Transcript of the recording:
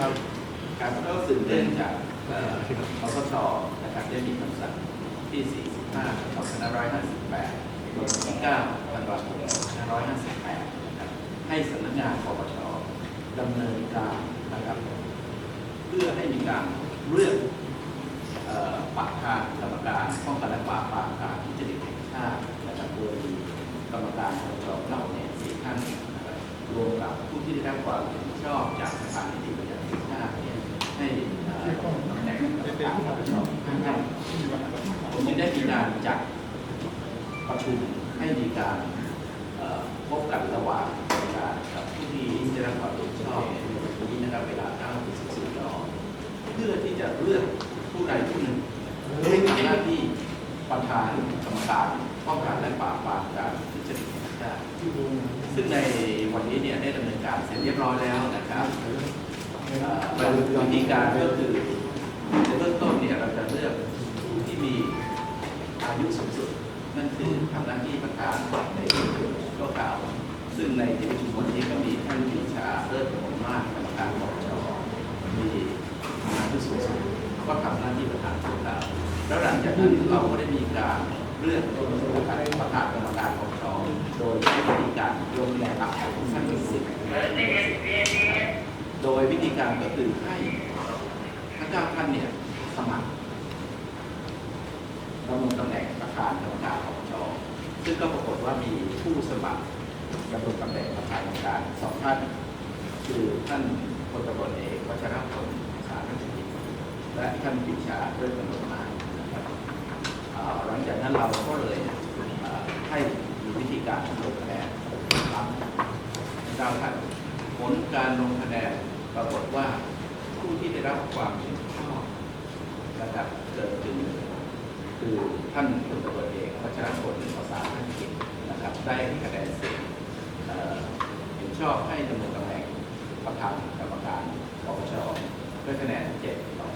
ครับครับก็สืบเนื่องจากเอ่อคสชนะครับได้มีคำสั่งที่ 45 2558ลงวันที่9ธันวาคม2558นะครับให้สำนักงานปปชดำเนินการนะครับ เพื่อให้มีการเลือกเอ่อประธานกรรมการป้องกันและปราบปรามการทุจริตแห่งชาตินะครับโดยมีกรรมการปปชเก่าเนี่ยสี่ท่าน รวมกับผู้ที่ได้รับความเห็นชอบจากสถานนิติบัญญัติแห่งชาติเนี่ยให้ตำแหน่งกรรมการปปชห้าท่านผมจึงได้มีการจัดประชุมให้มีการพบกันระหว่างการกับผู้ที่ได้รับความเห็นชอบในวันนี้นะครับเวลา9ถึง14นเพื่อที่จะเลือกผู้ใดผู้หนึ่งให้ทำหน้าที่ประธานกรรมการป้องกันและปราบปรามการทุจริตแห่งชาซึ่งใน วันนี้เนี่ยได้ดำเนินการเสร็จเรียบร้อยแล้วนะครับวิธีการก็คือในเบื้องต้นเนี่ยเราจะเลือกผู้ที่มีอายุสูงสุด นั่นคือทำหน้าที่ประธานในชั่วคราวซึ่งในที่ประชุมวันนี้ก็มีท่านปรีชาเลิศผลมากกรรมการปปชมีอายุสูงสุดก็ทำหน้าที่ประธานชั่วคราวแล้วหลังจากนั้นเราก็ได้มีการเลือก ประธานประธานกรรมการปปชโดยใช้วิธีการลงแนวหลักของท่านที่สิบโดยวิธีการก็คือให้ทั้งเก้าท่านเนี่ยสมัครดำรงตำแหน่งประธานกรรมการปปชซึ่งก็ปรากฏว่ามีผู้สมัครดำรงตำแหน่งประธานกรรมการสองท่านคือท่านพลตำรวจเอกวัชรพลสารสิทธิ์และท่านปรีชาเรื่องกำหนดมานะครับหลังจากนั้นเราก็เลย การลงคะแนนครับเก้าท่านผลการลงคะแนนปรากฏว่าผู้ที่ได้รับความเห็นชอบนะครับเกิดขึ้นคือท่านพลตำรวจเอกวัชรพลประสานท่านกิจนะครับ ได้คะแนนเสียงเห็นชอบให้ดำรงตำแหน่งประธานกรรมการปปชด้วยคะแนน7ต่อ